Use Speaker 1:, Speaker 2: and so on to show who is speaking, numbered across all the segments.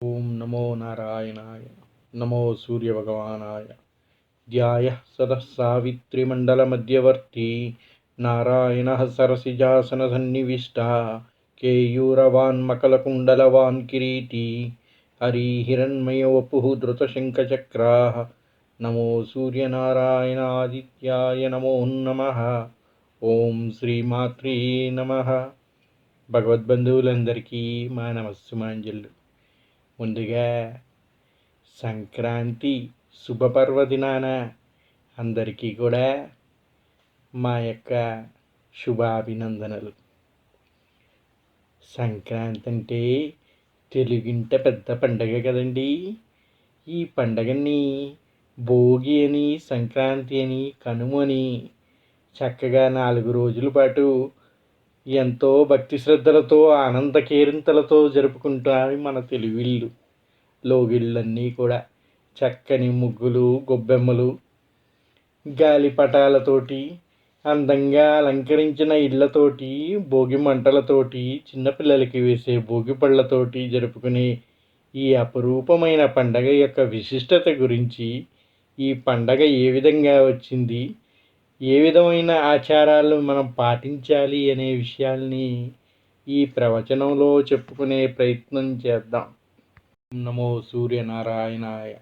Speaker 1: ఓం నమో నారాయణాయ నమో సూర్యభగవానాయ. ధ్యాయ సదః సావిత్రిమండలమధ్యవర్తి నారాయణ సరసిజాసన సన్నివిష్ట కేయూరవాన్ కిరీటి హరి హిరణ్మయవపుః ధృతశంఖచక్రా నమో సూర్యనారాయణాదిత్యాయ నమో నమః. ఓం శ్రీమాత్రే నమః. భగవద్బంధువులందరికీ మా నమస్సుమాంజలు. ముందుగా సంక్రాంతి శుభపర్వదినాన అందరికీ కూడా మా యొక్క శుభాభినందనలు. సంక్రాంతి అంటే తెలుగింట పెద్ద పండగ కదండి. ఈ పండగని భోగి అని సంక్రాంతి అని కనుమ అని చక్కగా నాలుగు రోజుల పాటు ఎంతో భక్తి శ్రద్ధలతో ఆనంద కేరింతలతో జరుపుకుంటాయి మన తెలుగిళ్ళు లోగిళ్ళన్నీ కూడా చక్కని ముగ్గులు గొబ్బెమ్మలు గాలిపటాలతోటి అందంగా అలంకరించిన ఇళ్ళతోటి భోగి మంటలతోటి చిన్నపిల్లలకి వేసే భోగి పళ్ళతోటి జరుపుకునే ఈ అపురూపమైన పండగ యొక్క విశిష్టత గురించి ఈ పండగ ఏ విధంగా వచ్చింది ఏ విధమైన ఆచారాలు మనం పాటించాలి అనే విషయాల్ని ఈ ప్రవచనంలో చెప్పుకునే ప్రయత్నం చేద్దాం. నమో సూర్యనారాయణాయ.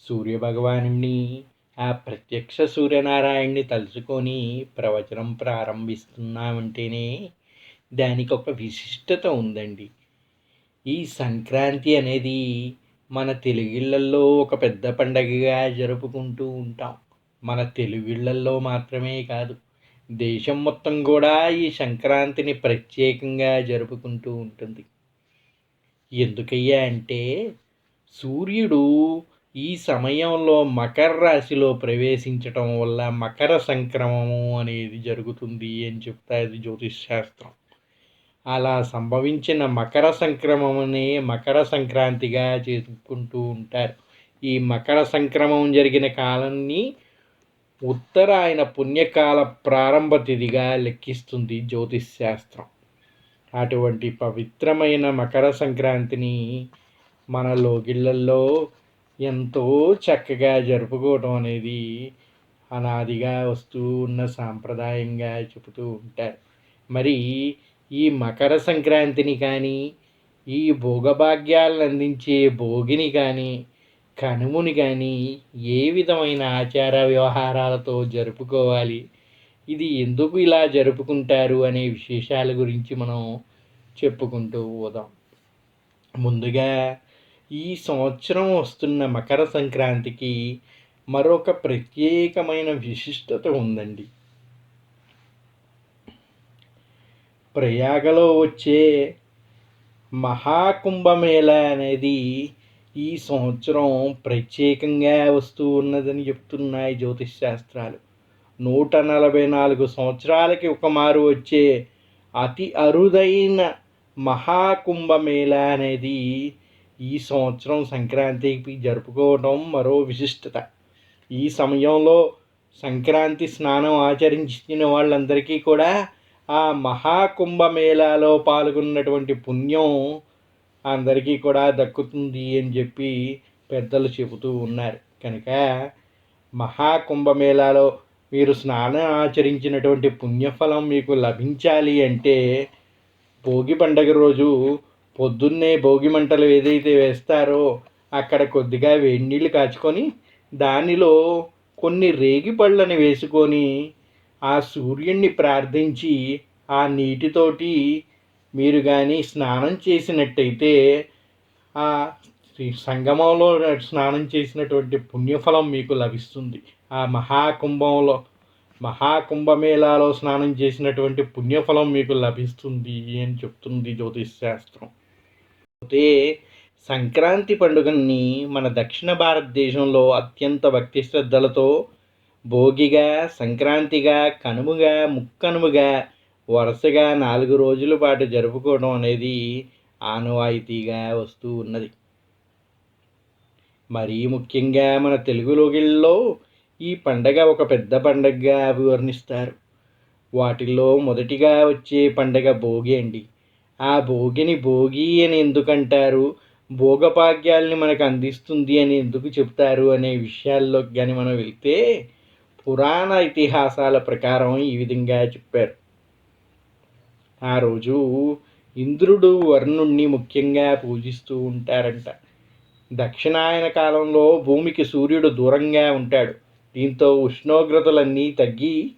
Speaker 1: సూర్యభగవానుని ఆ ప్రత్యక్ష సూర్యనారాయణ్ణి తలుచుకొని ప్రవచనం ప్రారంభిస్తున్నామంటేనే దానికి ఒక విశిష్టత ఉందండి. ఈ సంక్రాంతి అనేది మన తెలుగిళ్ళల్లో ఒక పెద్ద పండగగా జరుపుకుంటూ ఉంటాం. మన తెలుగిళ్ళల్లో మాత్రమే కాదు దేశం మొత్తం కూడా ఈ సంక్రాంతిని ప్రత్యేకంగా జరుపుకుంటూ ఉంటుంది. ఎందుకయ్యా అంటే సూర్యుడు ఈ సమయంలో మకర రాశిలో ప్రవేశించటం వల్ల మకర సంక్రమము అనేది జరుగుతుంది అని చెప్తాది జ్యోతిష్ శాస్త్రం అలా సంభవించిన మకర సంక్రమణనే మకర సంక్రాంతిగా చేసుకుంటూ ఉంటారు. ఈ మకర సంక్రమం జరిగిన కాలాన్ని ఉత్తరాయణ పుణ్యకాల ప్రారంభ తిథిగా లెక్కిస్తుంది జ్యోతిష్ శాస్త్రం అటువంటి పవిత్రమైన మకర సంక్రాంతిని మన లోగిళ్ళల్లో ఎంతో చక్కగా జరుపుకోవటం అనేది అనాదిగా వస్తూ ఉన్న సాంప్రదాయంగా చెబుతూ ఉంటారు. మరి ఈ మకర సంక్రాంతిని కానీ ఈ భోగభాగ్యాలను అందించే భోగిని కానీ కనుముని కానీ ఏ విధమైన ఆచార వ్యవహారాలతో జరుపుకోవాలి? ఇది ఎందుకు ఇలా జరుపుకుంటారు అనే విశేషాల గురించి మనం చెప్పుకుంటూ పోదాం. ముందుగా ఈ సంవత్సరం వస్తున్న మకర సంక్రాంతికి మరొక ప్రత్యేకమైన విశిష్టత ఉందండి. ప్రయాగలో వచ్చే మహాకుంభమేళ అనేది ఈ సంవత్సరం ప్రత్యేకంగా వస్తూ ఉన్నదని చెప్తున్నాయి జ్యోతిష్ శాస్త్రాలు. నూట నలభై నాలుగు సంవత్సరాలకి ఒక మారు వచ్చే అతి అరుదైన మహాకుంభమేళ అనేది ఈ సంవత్సరం సంక్రాంతికి జరుపుకోవడం మరో విశిష్టత. ఈ సమయంలో సంక్రాంతి స్నానం ఆచరించిన వాళ్ళందరికీ కూడా ఆ మహాకుంభమేళాలో పాల్గొన్నటువంటి పుణ్యం అందరికీ కూడా దక్కుతుంది అని చెప్పి పెద్దలు చెబుతూ ఉన్నారు. కనుక మహాకుంభమేళాలో మీరు స్నానం ఆచరించినటువంటి పుణ్యఫలం మీకు లభించాలి అంటే భోగి పండగ రోజు పొద్దున్నే భోగి మంటలు ఏదైతే వేస్తారో అక్కడ కొద్దిగా వేడి నీళ్ళు కాచుకొని దానిలో కొన్ని రేగి పళ్ళని వేసుకొని ఆ సూర్యుణ్ణి ప్రార్థించి ఆ నీటితోటి మీరు కానీ స్నానం చేసినట్టయితే ఆ సంగమంలో స్నానం చేసినటువంటి పుణ్యఫలం మీకు లభిస్తుంది. ఆ మహాకుంభంలో మహాకుంభమేళాలో స్నానం చేసినటువంటి పుణ్యఫలం మీకు లభిస్తుంది అని చెప్తుంది జ్యోతిష్ శాస్త్రం. అయితే సంక్రాంతి పండుగని మన దక్షిణ భారతదేశంలో అత్యంత భక్తి శ్రద్ధలతో భోగిగా సంక్రాంతిగా కనుముగా ముక్కనుముగా వరుసగా నాలుగు రోజుల పాటు జరుపుకోవడం అనేది ఆనవాయితీగా వస్తూ ఉన్నది. మరీ ముఖ్యంగా మన తెలుగు లోగిళ్ళలో ఈ పండగ ఒక పెద్ద పండగగా అభివర్ణిస్తారు వాటిల్లో మొదటిగా వచ్చే పండగ భోగి అండి. ఆ భోగిని భోగి అని ఎందుకంటారు? భోగభాగ్యాల్ని మనకు అందిస్తుంది అని ఎందుకు చెప్తారు అనే విషయాల్లోకి కానీ మనం వెళ్తే పురాణ ఇతిహాసాల ప్రకారం ఈ విధంగా చెప్పారు. ఆ రోజు ఇంద్రుడు వరుణుణ్ణి ముఖ్యంగా పూజిస్తూ ఉంటారంట. దక్షిణాయన కాలంలో భూమికి సూర్యుడు దూరంగా ఉంటాడు. దీంతో ఉష్ణోగ్రతలన్నీ తగ్గి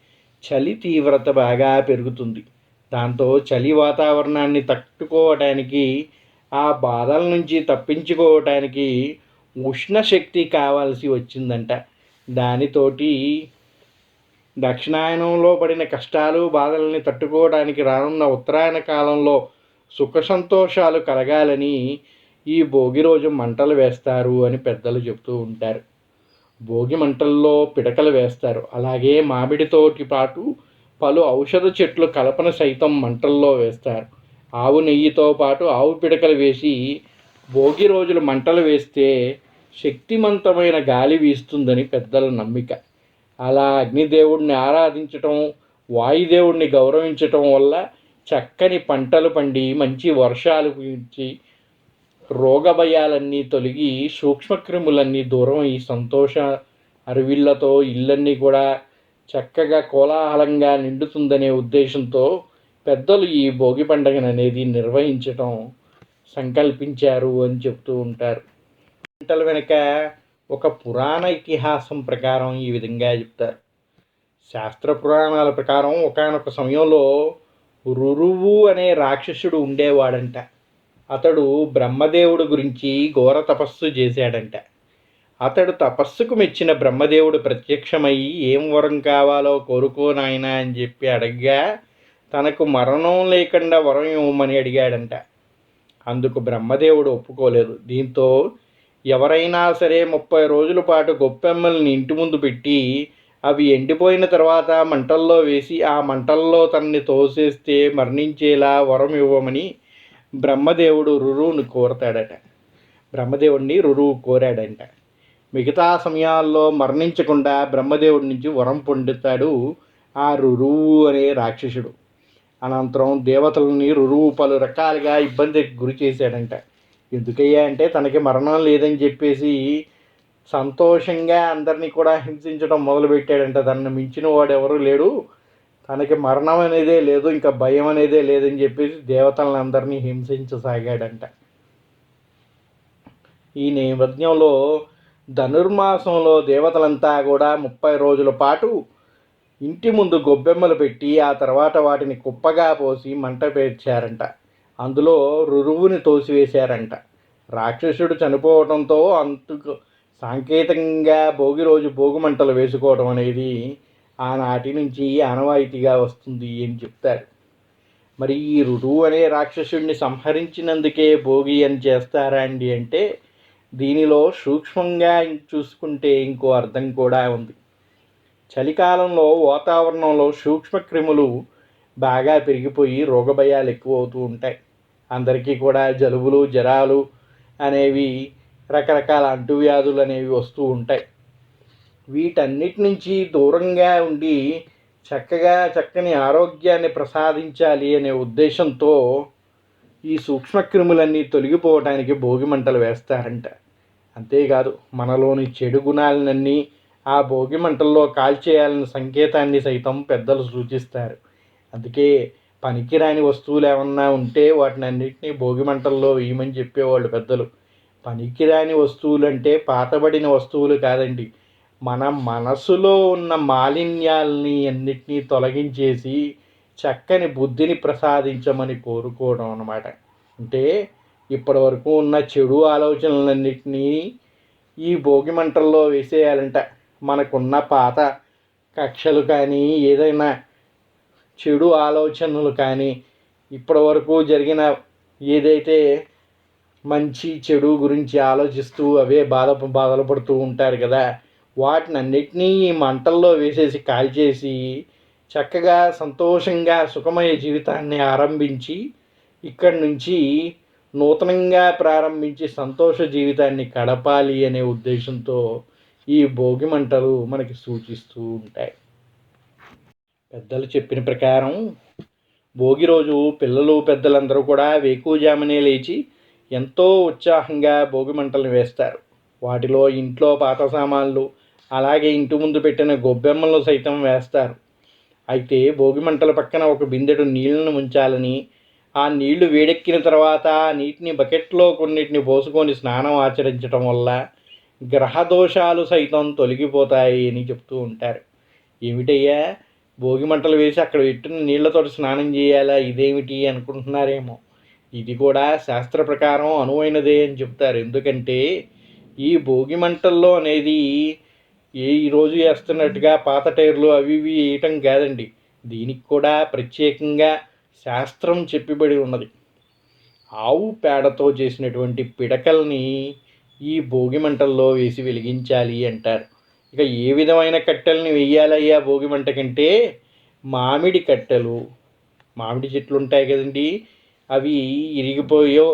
Speaker 1: చలి తీవ్రత బాగా పెరుగుతుంది. దాంతో చలి వాతావరణాన్ని తట్టుకోవటానికి ఆ బాధల నుంచి తప్పించుకోవటానికి ఉష్ణశక్తి కావాల్సి వచ్చిందంట. దానితోటి దక్షిణాయనంలో పడిన కష్టాలు బాధల్ని తట్టుకోవడానికి రానున్న ఉత్తరాయణ కాలంలో సుఖ సంతోషాలు కలగాలని ఈ భోగి రోజు మంటలు వేస్తారు అని పెద్దలు చెబుతూ ఉంటారు. భోగి మంటల్లో పిడకలు వేస్తారు. అలాగే మామిడితోటి పాటు పలు ఔషధ చెట్లు కలపన సైతం మంటల్లో వేస్తారు. ఆవు నెయ్యితో పాటు ఆవు పిడకలు వేసి భోగి రోజులు మంటలు వేస్తే శక్తివంతమైన గాలి వీస్తుందని పెద్దల నమ్మిక. అలా అగ్నిదేవుడిని ఆరాధించటం వాయుదేవుడిని గౌరవించటం వల్ల చక్కని పంటలు పండి మంచి వర్షాలు పీల్చి రోగభయాలన్నీ తొలగి సూక్ష్మక్రిములన్నీ దూరం ఈ సంతోష అరువిళ్ళతో ఇళ్ళన్నీ కూడా చక్కగా కోలాహలంగా నిండుతుందనే ఉద్దేశంతో పెద్దలు ఈ భోగి పండుగను అనేది నిర్వహించటం సంకల్పించారు అని చెప్తూ ఉంటారు. పంటల వెనుక ఒక పురాణ ఇతిహాసం ప్రకారం ఈ విధంగా చెప్తారు. శాస్త్ర పురాణాల ప్రకారం ఒకనొక సమయంలో రురువు అనే రాక్షసుడు ఉండేవాడంట. అతడు బ్రహ్మదేవుడు గురించి ఘోర తపస్సు చేశాడంట. అతడు తపస్సుకు మెచ్చిన బ్రహ్మదేవుడు ప్రత్యక్షమై ఏం వరం కావాలో కోరుకో నాయన అని చెప్పి అడగ్గా తనకు మరణం లేకుండా వరం ఇవ్వమని అడిగాడంట. అందుకు బ్రహ్మదేవుడు ఒప్పుకోలేదు. దీంతో ఎవరైనా సరే ముప్పై రోజుల పాటు గొప్పెమ్మల్ని ఇంటి ముందు పెట్టి అవి ఎండిపోయిన తర్వాత మంటల్లో వేసి ఆ మంటల్లో తనని తోసేస్తే మరణించేలా వరం ఇవ్వమని బ్రహ్మదేవుడు రురువును కోరతాడట. బ్రహ్మదేవుడిని రురువు కోరాడంట. మిగతా సమయాల్లో మరణించకుండా బ్రహ్మదేవుడి నుంచి వరం పొందుతాడు ఆ రురువు అనే రాక్షసుడు. అనంతరం దేవతలని రురువు పలు రకాలుగా ఇబ్బందికి గురి చేశాడంట. ఎందుకయ్యా అంటే తనకి మరణం లేదని చెప్పేసి సంతోషంగా అందరినీ కూడా హింసించడం మొదలుపెట్టాడంట. తనను మించిన వాడు ఎవరు లేడు. తనకి మరణం అనేదే లేదు ఇంకా భయం అనేదే లేదని చెప్పేసి దేవతలను అందరినీ హింసించసాగాడంట. ఈ నేపథ్యంలో ధనుర్మాసంలో దేవతలంతా కూడా ముప్పై రోజుల పాటు ఇంటి ముందు గొబ్బెమ్మలు పెట్టి ఆ తర్వాత వాటిని కుప్పగా పోసి మంట పేర్చారంట. అందులో రురువుని తోసివేశారంట. రాక్షసుడు చనిపోవడంతో అంతకు సాంకేతికంగా భోగి రోజు భోగి మంటలు వేసుకోవడం అనేది ఆనాటి నుంచి ఆనవాయితీగా వస్తుంది అని చెప్తారు. మరి ఈ రురువు అనే రాక్షసుడిని సంహరించినందుకే భోగి అని చేస్తారా అండి అంటే దీనిలో సూక్ష్మంగా చూసుకుంటే ఇంకో అర్థం కూడా ఉంది. చలికాలంలో వాతావరణంలో సూక్ష్మక్రిములు బాగా పెరిగిపోయి రోగభయాలు ఎక్కువ అవుతూ ఉంటాయి. అందరికీ కూడా జలుబులు జ్వరాలు అనేవి రకరకాల అంటువ్యాధులు అనేవి వస్తూ ఉంటాయి. వీటన్నిటి నుంచి దూరంగా ఉండి చక్కగా చక్కని ఆరోగ్యాన్ని ప్రసాదించాలి అనే ఉద్దేశంతో ఈ సూక్ష్మక్రిములన్నీ తొలగిపోవడానికి భోగి మంటలు వేస్తారంట. అంతేకాదు మనలోని చెడు గుణాలన్నీ ఆ భోగి మంటల్లో కాల్చేయాలన్న సంకేతాన్ని సైతం పెద్దలు సూచిస్తారు. అందుకే పనికిరాని వస్తువులు ఏమన్నా ఉంటే వాటిని అన్నింటినీ భోగి మంటల్లో వేయమని చెప్పేవాళ్ళు పెద్దలు. పనికిరాని వస్తువులు అంటే పాతబడిన వస్తువులు కాదండి. మన మనసులో ఉన్న మాలిన్యాల్ని అన్నిటినీ తొలగించేసి చక్కని బుద్ధిని ప్రసాదించమని కోరుకోవడం అన్నమాట. అంటే ఇప్పటి వరకు ఉన్న చెడు ఆలోచనలన్నింటినీ ఈ భోగి మంటల్లో వేసేయాలంట. మనకున్న పాత కక్షలు కానీ ఏదైనా చెడు ఆలోచనలు కానీ ఇప్పటి వరకు జరిగిన ఏదైతే మంచి చెడు గురించి ఆలోచిస్తూ అవే బాధ బాధలు పడుతూ ఉంటారు కదా వాటిని అన్నిటినీ ఈ మంటల్లో వేసేసి కాల్చేసి చక్కగా సంతోషంగా సుఖమయ జీవితాన్ని ఆరంభించి ఇక్కడి నుంచి నూతనంగా ప్రారంభించి సంతోష జీవితాన్ని గడపాలి అనే ఉద్దేశంతో ఈ భోగి మంటలు మనకి సూచిస్తూ ఉంటాయి. పెద్దలు చెప్పిన ప్రకారం భోగి రోజు పిల్లలు పెద్దలందరూ కూడా వేకువజామునే లేచి ఎంతో ఉత్సాహంగా భోగి మంటలను వేస్తారు. వాటిలో ఇంట్లో పాత సామాన్లు అలాగే ఇంటి ముందు పెట్టిన గొబ్బెమ్మలు సైతం వేస్తారు. అయితే భోగి మంటల పక్కన ఒక బిందెడు నీళ్ళను ఉంచాలని ఆ నీళ్ళు వేడెక్కిన తర్వాత నీటిని బకెట్లో కొన్నిటిని పోసుకొని స్నానం ఆచరించడం వల్ల గ్రహ దోషాలు సైతం తొలగిపోతాయి అని చెప్తూ ఉంటారు. ఏమిటయ్యా? భోగి మంటలు వేసి అక్కడ పెట్టిన నీళ్ళతో స్నానం చేయాలా? ఇదేమిటి అనుకుంటున్నారేమో. ఇది కూడా శాస్త్ర ప్రకారం అనువైనదే అని చెప్తారు. ఎందుకంటే ఈ భోగి మంటల్లో అనేది ఏ ఈరోజు వేస్తున్నట్టుగా పాత టైర్లు అవి ఇవి వేయటం కాదండి. దీనికి కూడా ప్రత్యేకంగా శాస్త్రం చెప్పిబడి ఉన్నది. ఆవు పేడతో చేసినటువంటి పిడకల్ని ఈ భోగి మంటల్లో వేసి వెలిగించాలి అంటారు. ఇక ఏ విధమైన కట్టెల్ని వెయ్యాలయ్యా భోగి మంట కంటే? మామిడి కట్టెలు. మామిడి చెట్లు ఉంటాయి కదండి. అవి ఇరిగిపోయో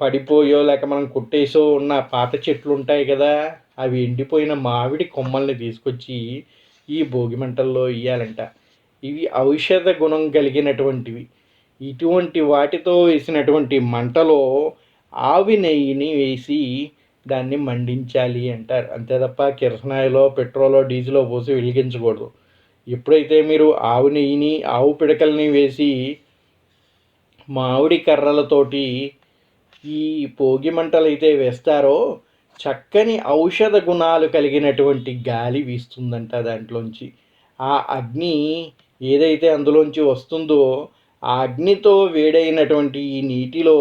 Speaker 1: పడిపోయో లేక మనం కొట్టేసో ఉన్న పాత చెట్లు ఉంటాయి కదా అవి ఎండిపోయిన మామిడి కొమ్మల్ని తీసుకొచ్చి ఈ భోగి మంటల్లో వేయాలంట ఇవి ఔషధ గుణం కలిగినటువంటివి. ఇటువంటి వాటితో వేసినటువంటి మంటలో ఆవి నెయ్యిని వేసి దాన్ని మండించాలి అంటారు. అంతే తప్ప కిరసనాయిలో పెట్రోలో డీజిలో పోసి వెలిగించకూడదు. ఎప్పుడైతే మీరు ఆవు నెయ్యిని ఆవు పిడకల్ని వేసి మామిడి కర్రలతోటి ఈ భోగి మంటలు అయితే వేస్తారో చక్కని ఔషధ గుణాలు కలిగినటువంటి గాలి వీస్తుందంట దాంట్లోంచి. ఆ అగ్ని ఏదైతే అందులోంచి వస్తుందో ఆ అగ్నితో వేడైనటువంటి ఈ నీటిలో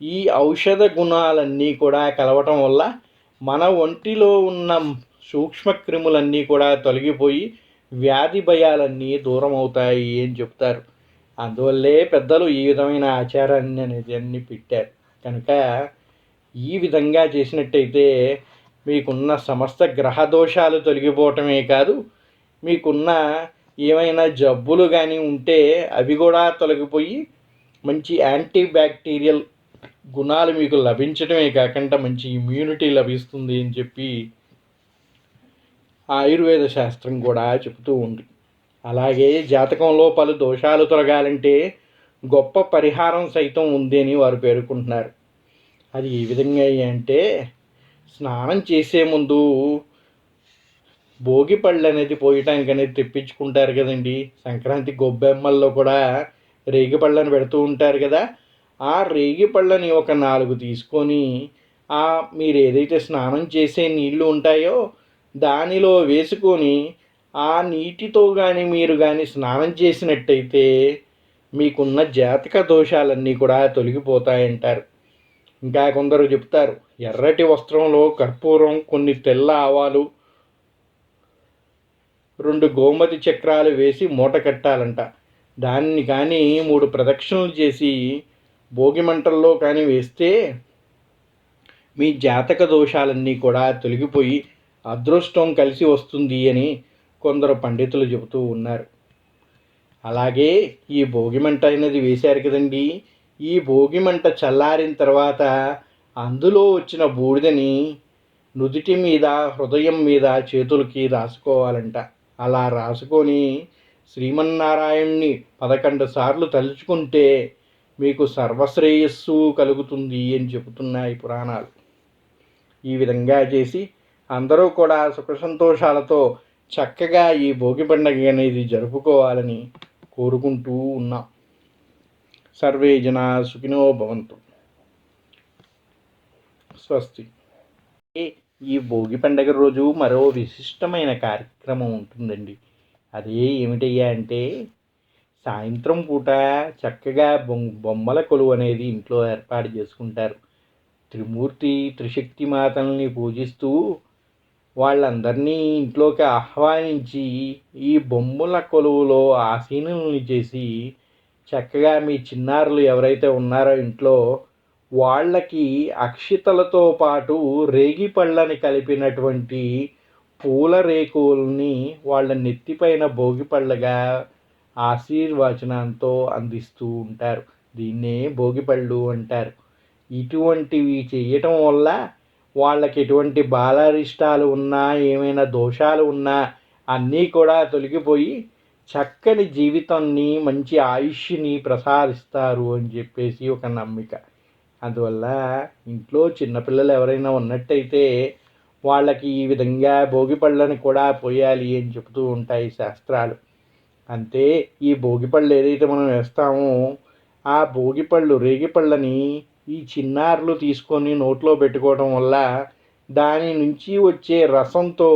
Speaker 1: ఈ ఔషధ గుణాలన్నీ కూడా కలవటం వల్ల మన ఒంటిలో ఉన్న సూక్ష్మక్రిములన్నీ కూడా తొలగిపోయి వ్యాధి భయాలన్నీ దూరం అవుతాయి అని చెప్తారు. అందువల్లే పెద్దలు ఈ విధమైన ఆచారాన్ని అనేది అన్ని పెట్టారు. కనుక ఈ విధంగా చేసినట్టయితే మీకున్న సమస్త గ్రహ దోషాలు తొలగిపోవటమే కాదు మీకున్న ఏమైనా జబ్బులు కానీ ఉంటే అవి కూడా తొలగిపోయి మంచి యాంటీ బ్యాక్టీరియల్ గుణాలు మీకు లభించడమే కాకుండా మంచి ఇమ్యూనిటీ లభిస్తుంది అని చెప్పి ఆయుర్వేద శాస్త్రం కూడా చెబుతూ ఉంది. అలాగే జాతకంలో పలు దోషాలు తొలగాలంటే గొప్ప పరిహారం సైతం ఉంది అని వారు పేర్కొంటున్నారు. అది ఏ విధంగా అంటే స్నానం చేసే ముందు భోగి పళ్ళు అనేది పోయటానికి అనేది తెప్పించుకుంటారు కదండి. సంక్రాంతి గొబ్బెమ్మల్లో కూడా రేగి పళ్ళని పెడుతూ ఉంటారు కదా. ఆ రేగి పళ్ళని ఒక నాలుగు తీసుకొని ఆ మీరు ఏదైతే స్నానం చేసే నీళ్ళు ఉంటాయో దానిలో వేసుకొని ఆ నీటితో కానీ మీరు కానీ స్నానం చేసినట్టయితే మీకున్న జాతక దోషాలన్నీ కూడా తొలగిపోతాయంటారు. ఇంకా కొందరు చెప్తారు ఎర్రటి వస్త్రంలో కర్పూరం కొన్ని తెల్ల ఆవాలు రెండు గోమతి చక్రాలు వేసి మూట కట్టాలంట. దాన్ని కానీ మూడు ప్రదక్షిణలు చేసి భోగి మంటల్లో కానీ వేస్తే మీ జాతక దోషాలన్నీ కూడా తొలగిపోయి అదృష్టం కలిసి వస్తుంది అని కొందరు పండితులు చెబుతూ ఉన్నారు. అలాగే ఈ భోగి మంట అనేది వేశారు కదండి. ఈ భోగి మంట చల్లారిన తర్వాత అందులో వచ్చిన బూడిదని నుదుటి మీద హృదయం మీద చేతులకి రాసుకోవాలంట. అలా రాసుకొని శ్రీమన్నారాయణ్ణి పదకొండు సార్లు తలుచుకుంటే మీకు సర్వశ్రేయస్సు కలుగుతుంది అని చెబుతున్నాయి పురాణాలు. ఈ విధంగా చేసి అందరూ కూడా సుఖ సంతోషాలతో చక్కగా ఈ భోగి పండుగ అనేది జరుపుకోవాలని కోరుకుంటూ ఉన్నాం. సర్వే జన సుఖినో భవంతు. స్వస్తి. ఈ భోగి పండుగ రోజు మరో విశిష్టమైన కార్యక్రమం ఉంటుందండి. అదే ఏమిటయ్యా అంటే సాయంత్రం పూట చక్కగా బొమ్మల కొలువు అనేది ఇంట్లో ఏర్పాటు చేసుకుంటారు. త్రిమూర్తి త్రిశక్తి మాతల్ని పూజిస్తూ వాళ్ళందరినీ ఇంట్లోకి ఆహ్వానించి ఈ బొమ్మల కొలువులో ఆసీనుల్ని చేసి చక్కగా మీ చిన్నారులు ఎవరైతే ఉన్నారో ఇంట్లో వాళ్ళకి అక్షితలతో పాటు రేగి పళ్ళని కలిపినటువంటి పూల రేకుల్ని వాళ్ళ నెత్తిపైన భోగి పళ్ళగా ఆశీర్వచనంతో అందిస్తూ ఉంటారు. దీన్నే భోగిపళ్ళు అంటారు. ఇటువంటివి చేయటం వల్ల వాళ్ళకి ఎటువంటి బాలారిష్టాలు ఉన్నా ఏమైనా దోషాలు ఉన్నా అన్నీ కూడా తొలగిపోయి చక్కని జీవితాన్ని మంచి ఆయుష్ని ప్రసాదిస్తారు అని చెప్పేసి ఒక నమ్మిక. అందువల్ల ఇంట్లో చిన్నపిల్లలు ఎవరైనా ఉన్నట్టయితే వాళ్ళకి ఈ విధంగా భోగి పళ్ళని కూడా పోయాలి అని చెబుతూ ఉంటాయి శాస్త్రాలు. అంతే ఈ భోగిపళ్ళు ఏదైతే మనం వేస్తామో ఆ భోగిపళ్ళు రేగిపళ్ళని ఈ చిన్నారులు తీసుకొని నోట్లో పెట్టుకోవడం వల్ల దాని నుంచి వచ్చే రసంతో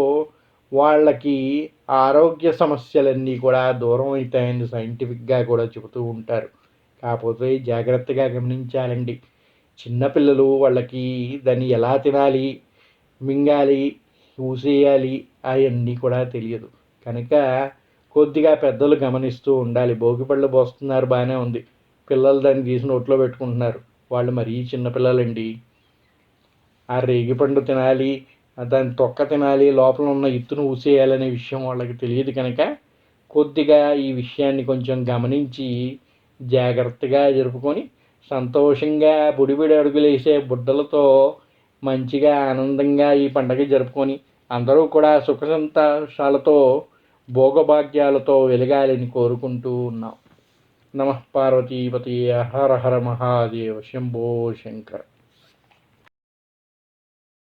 Speaker 1: వాళ్ళకి ఆరోగ్య సమస్యలన్నీ కూడా దూరం అవుతాయని సైంటిఫిక్గా కూడా చెబుతూ ఉంటారు. కాకపోతే జాగ్రత్తగా గమనించాలండి. చిన్నపిల్లలు వాళ్ళకి దాన్ని ఎలా తినాలి మింగాలి ఊసేయాలి అవన్నీ కూడా తెలియదు. కనుక కొద్దిగా పెద్దలు గమనిస్తూ ఉండాలి. భోగిపళ్ళు పోస్తున్నారు బాగానే ఉంది. పిల్లలు దాన్ని తీసి నోట్లో పెట్టుకుంటున్నారు. వాళ్ళు మరీ చిన్నపిల్లలండి ఆ రేగిపండు తినాలి దాని తొక్క తినాలి లోపల ఉన్న ఇత్తును ఊసేయాలనే విషయం వాళ్ళకి తెలియదు కనుక కొద్దిగా ఈ విషయాన్ని కొంచెం గమనించి జాగ్రత్తగా జరుపుకొని సంతోషంగా బుడిబిడి అడుగులేసే బుడ్డలతో మంచిగా ఆనందంగా ఈ పండగ జరుపుకొని అందరూ కూడా సుఖ సంతోషాలతో భోగభాగ్యాలతో వెలగాలని కోరుకుంటూ ఉన్నాం. నమ పార్వతీపతి హర హర మహాదేవ శంభో శంకర్.